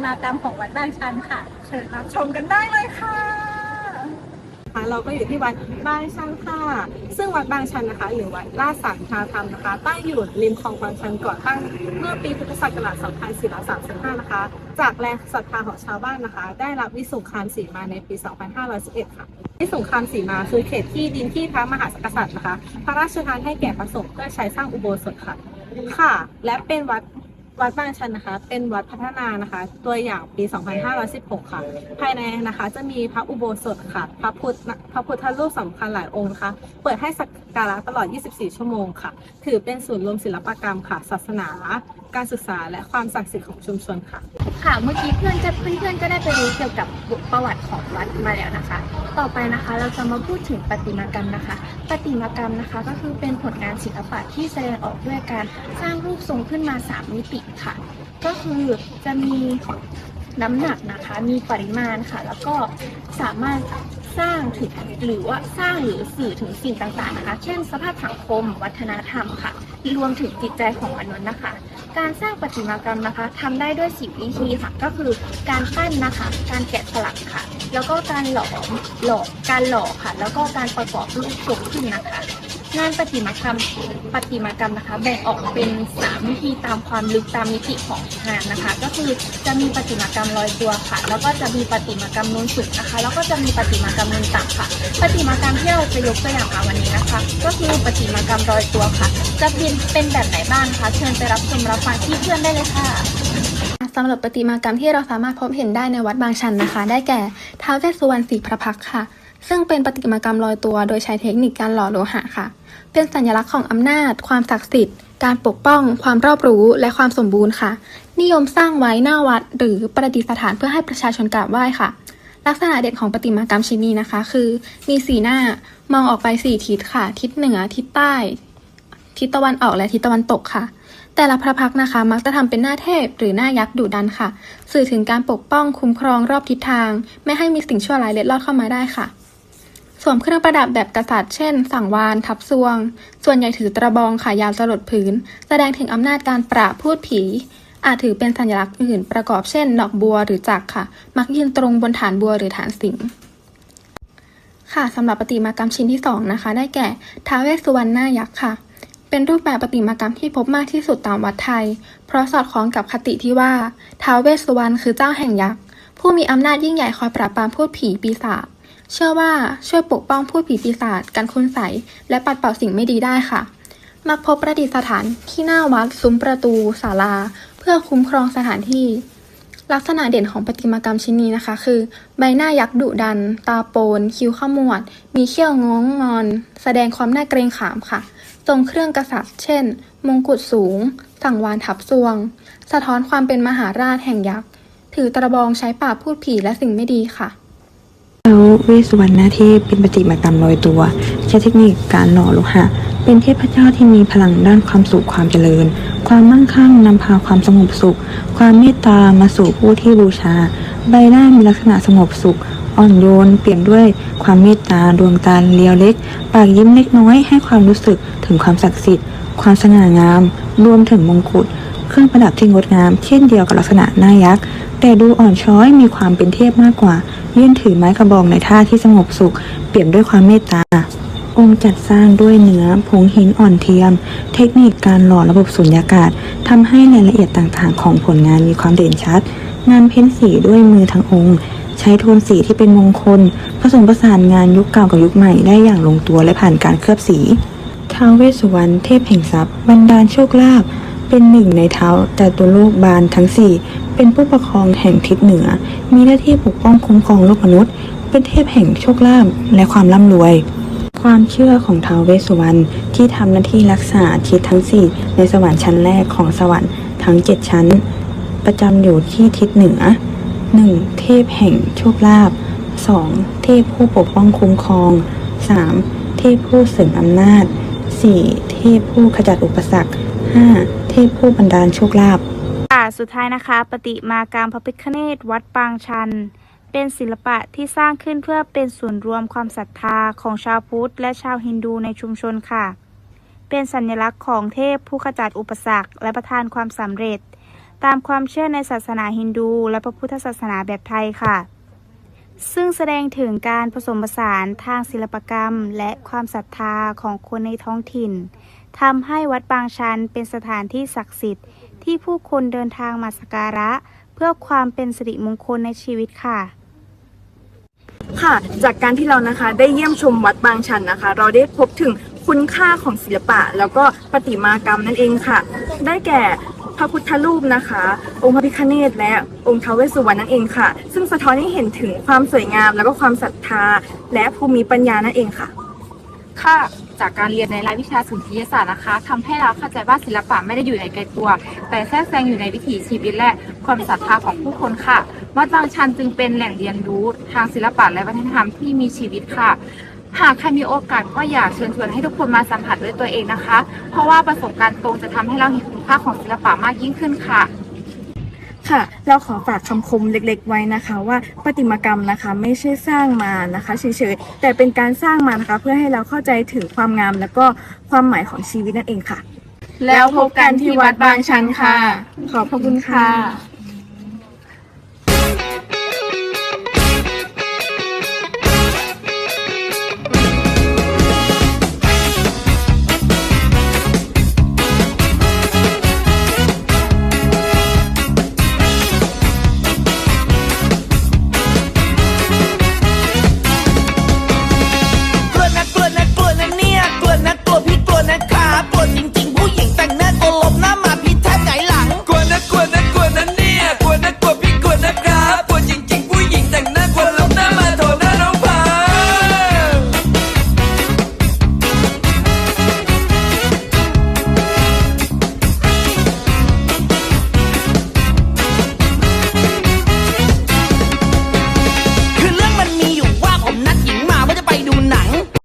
นประติมากรรมของวัดบางชันค่ะ เชิญรับชมกันได้เลยค่ะค่ะเราก็อยู่ที่วัดบางชันค่ะซึ่งวัดบางชันนะคะ หรือวัดลาสังคาธรรมนะคะ ตั้งอยู่ริมคลองบางชันก่อตั้งเมื่อปีพุทธศักราช 2435 นะคะ จากแรงศรัทธาของชาวบ้านนะคะ ได้รับวิสุงคามสีมาในปี 2511 ค่ะ วิสุงคามสีมาคือเขตที่ดินที่พระมหากษัตริย์นะคะ พระราชทานให้แก่พระสงฆ์เพื่อใช้สร้างอุโบสถค่ะ ค่ะ และเป็นวัด วัดบางชันนะคะ เป็นวัดพัฒนานะคะ ตัวอย่างปี 2516 ค่ะ ภายในนะคะจะมีพระอุโบสถค่ะ พระพุทธพระพุทธรูปสำคัญหลายองค์นะคะ เปิดให้สักการะตลอด 24 ชั่วโมงค่ะ ถือเป็นศูนย์รวมศิลปกรรมค่ะ ศาสนา การศึกษาและความศักดิ์สิทธิ์ของชุมชนค่ะ ค่ะ เมื่อกี้เพื่อนจะเพื่อนๆก็ได้ไปรู้เกี่ยวกับประวัติของวัดมาแล้วนะคะ ต่อไปนะคะเราจะมาพูดถึงประติมากรรมนะคะประติมากรรมนะคะก็คือเป็นผลงานศิลปะที่แสดงออกด้วยการสร้างรูปทรงขึ้นมา 3 มิติค่ะ ก็คือจะมีน้ำหนักนะคะ มีปริมาณค่ะ แล้วก็สามารถ สร้างถึงหรือว่าสร้างหรือสื่อถึงสิ่งต่างๆนะคะ เช่น สภาพสังคม วัฒนธรรมค่ะ รวมถึงจิตใจของมนุษย์นะคะ การสร้างประติมากรรมนะคะทำได้ด้วยสิบวิธีค่ะ ก็คือการปั้นนะคะ การแกะสลักค่ะ แล้วก็การหลอมหลอกการหล่อค่ะ แล้วก็การประกอบรูปทรงขึ้นนะคะ งานประติมากรรมประติมากรรมนะคะแบ่งออกเป็นสามวิธีตามความลึกตามมิติของงานนะคะ ก็คือจะมีประติมากรรมลอยตัวค่ะ แล้วก็จะมีประติมากรรมนูนสูงนะคะ แล้วก็จะมีประติมากรรมนูนต่ำค่ะประติมากรรมที่เราจะยกตัวอย่างมาวันนี้นะคะ ก็คือประติมากรรมลอยตัวค่ะ จะเป็นเป็นแบบไหนบ้างคะเชิญไปรับชมรับฟังที่เพื่อนได้เลยค่ะสำหรับประติมากรรมที่เราสามารถพบเห็นได้ในวัดบางชันนะคะ ได้แก่ท้าวเวสสุวรรณสีพระพักค่ะ ซึ่งเป็นประติมากรรมลอยตัว โดยใช้เทคนิคการหล่อโลหะค่ะ เป็นสัญลักษณ์ของอำนาจ ความศักดิ์สิทธิ์ การปกป้อง ความรอบรู้ และความสมบูรณ์ค่ะ นิยมสร้างไว้หน้าวัด หรือประดิษฐานเพื่อให้ประชาชนกราบไหว้ค่ะ ลักษณะเด่นของประติมากรรมชิ้นนี้นะคะ คือ มีสีหน้ามองออกไปสี่ทิศค่ะ ทิศเหนือ ทิศใต้ ทิศตะวันออกและทิศตะวันตกค่ะแต่ละพระพักนะคะ มักจะทำเป็นหน้าเทพหรือหน้ายักษ์ดุดันค่ะ สื่อถึงการปกป้องคุ้มครองรอบทิศทาง ไม่ให้มีสิ่งชั่วร้ายเล็ดลอดเข้ามาได้ค่ะ สวมเครื่องประดับแบบกษัตริย์เช่น สังวานทับซวง ส่วนใหญ่ถือตะบองขายาวสลดพื้น แสดงถึงอำนาจการปราบพูดผี อาจถือเป็นสัญลักษณ์อื่นประกอบเช่น ดอกบัวหรือจักค่ะ มักยืนตรงบนฐานบัวหรือฐานสิงห์ค่ะสำหรับประติมากรรมชิ้นที่สองนะคะ ได้แก่ท้าวเวสสุวรรณหน้ายักษ์ค่ะ เป็นรูปแบบประติมากรรมที่พบมากที่สุดตามวัดไทย เพราะสอดคล้องกับคติที่ว่าท้าวเวสสุวรรณคือเจ้าแห่งยักษ์ผู้มีอำนาจยิ่งใหญ่คอยปราบปรามพูดผีปีศาจ เชื่อว่าช่วยปกป้องพูดผีปีศาจกันคุณใสยและปัดเป่าสิ่งไม่ดีได้ค่ะมักพบประดิษฐานที่หน้าวัดซุ้มประตูศาลา เพื่อคุ้มครองสถานที่ ลักษณะเด่นของประติมากรรมชิ้นนี้นะคะ คือ ใบหน้ายักษ์ดุดัน ตาโปน คิ้วขมวด มีเขี้ยวงองงอน แสดงความน่าเกรงขามค่ะทรงเครื่องกษัตริย์ เช่น มงกุฎสูง สั่งวานทับซวง สะท้อนความเป็นมหาราชแห่งยักษ์ ถือตะบองใช้ปราบพูดผีและสิ่งไม่ดีค่ะ ท้าวเวสุวรรณหน้าเทพเป็นปฏิมากรรมลอยตัวใช้เทคนิคการหล่อโลหะ เป็นเทพเจ้าที่มีพลังด้านความสุขความเจริญ ความมั่งคั่งนำพาความสงบสุข ความเมตตามาสู่ผู้ที่บูชา ใบหน้ามีลักษณะสงบสุข อ่อนโยน เปลี่ยนด้วยความเมตตาดวงตาเลียวเล็ก ปากยิ้มเล็กน้อยให้ความรู้สึกถึงความศักดิ์สิทธิ์ ความสง่างาม รวมถึงมงกุฎเครื่องประดับที่งดงาม เช่นเดียวกับลักษณะหน้ายักษ์แต่ดูอ่อนช้อยมีความเป็นเทพมากกว่า ยื่นถือไม้กระบองในท่าที่สงบสุข เปี่ยมด้วยความเมตตา องค์จัดสร้างด้วยเนื้อผงหินอ่อนเทียม เทคนิคการหล่อระบบสุญญากาศทำให้รายละเอียดต่างๆ ของผลงานมีความเด่นชัด งานเพ้นสีด้วยมือทั้งองค์ ใช้โทนสีที่เป็นมงคล ผสมผสานงานยุคเก่ากับยุคใหม่ได้อย่างลงตัวและผ่านการเคลือบสีท้าวเวสสุวรรณเทพแห่งทรัพย์บรรดาลโชคลาภเป็นหนึ่งในเท้าแต่ตัวโลกบานทั้งสี่ เป็นผู้ปกครองแห่งทิศเหนือ มีหน้าที่ปกป้องคุ้มครองโลกมนุษย์ เป็นเทพแห่งโชคลาภและความร่ำรวย ความเชื่อของท้าวเวสสุวรรณที่ทำหน้าที่รักษาทิศทั้งสี่ในสวรรค์ชั้นแรกของสวรรค์ทั้งเจ็ดชั้น ประจำอยู่ที่ทิศเหนือ 1. เทพแห่งโชคลาภ 2. เทพผู้ปกป้องคุ้มครอง 3. เทพผู้เสริมอำนาจ 4. เทพผู้ขจัดอุปสรรค 5. เทพผู้บันดาลโชคลาภ สุดท้ายนะคะปฏิมากรรมพระพิฆเนศวัดปางชัน เป็นศิลปะที่สร้างขึ้นเพื่อเป็นส่วนรวมความศรัทธาของชาวพุทธและชาวฮินดูในชุมชนค่ะ เป็นสัญลักษณ์ของเทพผู้ขจัดอุปสรรคและประทานความสำเร็จ ตามความเชื่อในศาสนาฮินดู และพระพุทธศาสนาแบบไทยค่ะ ซึ่งแสดงถึงการผสมผสานทางศิลปกรรม และความศรัทธาของคนในท้องถิ่นทำให้วัดบางชันเป็นสถานที่ศักดิ์สิทธิ์ ที่ผู้คนเดินทางมาสักการะ เพื่อความเป็นสิริมงคลในชีวิตค่ะ ค่ะ จากการที่เรานะคะได้เยี่ยมชมวัดบางชันนะคะ เราได้พบถึงคุณค่าของศิลปะ แล้วก็ประติมากรรมนั่นเองค่ะ ได้แก่พระพุทธรูปนะคะ องค์พระพิฆเนศและองค์ท้าวเวสสุวรรณนั่นเองค่ะ ซึ่งสะท้อนให้เห็นถึงความสวยงามแล้วก็ความศรัทธา และภูมิปัญญานั่นเองค่ะ ค่ะ จากการเรียนในรายวิชาสุนทรียศาสตร์นะคะทำให้เราเข้าใจว่าศิลปะไม่ได้อยู่ในไกลตัว แต่แทรกแซงอยู่ในวิถีชีวิตและความศรัทธาของผู้คนค่ะ วัดบางชันจึงเป็นแหล่งเรียนรู้ทางศิลปะและวัฒนธรรมที่มีชีวิตค่ะหากใครมีโอกาสก็อยากเชิญชวนให้ทุกคนมาสัมผัสด้วยตัวเองนะคะ เพราะว่าประสบการณ์ตรงจะทำให้เราเห็นคุณค่าของศิลปะมากยิ่งขึ้นค่ะ ค่ะ เราขอฝากคำคมเล็กๆไว้นะคะ ว่าประติมากรรมนะคะไม่ใช่สร้างมานะคะเฉยๆ แต่เป็นการสร้างมานะคะ เพื่อให้เราเข้าใจถึงความงามแล้วก็ความหมายของชีวิตนั่นเองค่ะ แล้วพบกันที่วัดบางชันค่ะ ขอบพระคุณค่ะ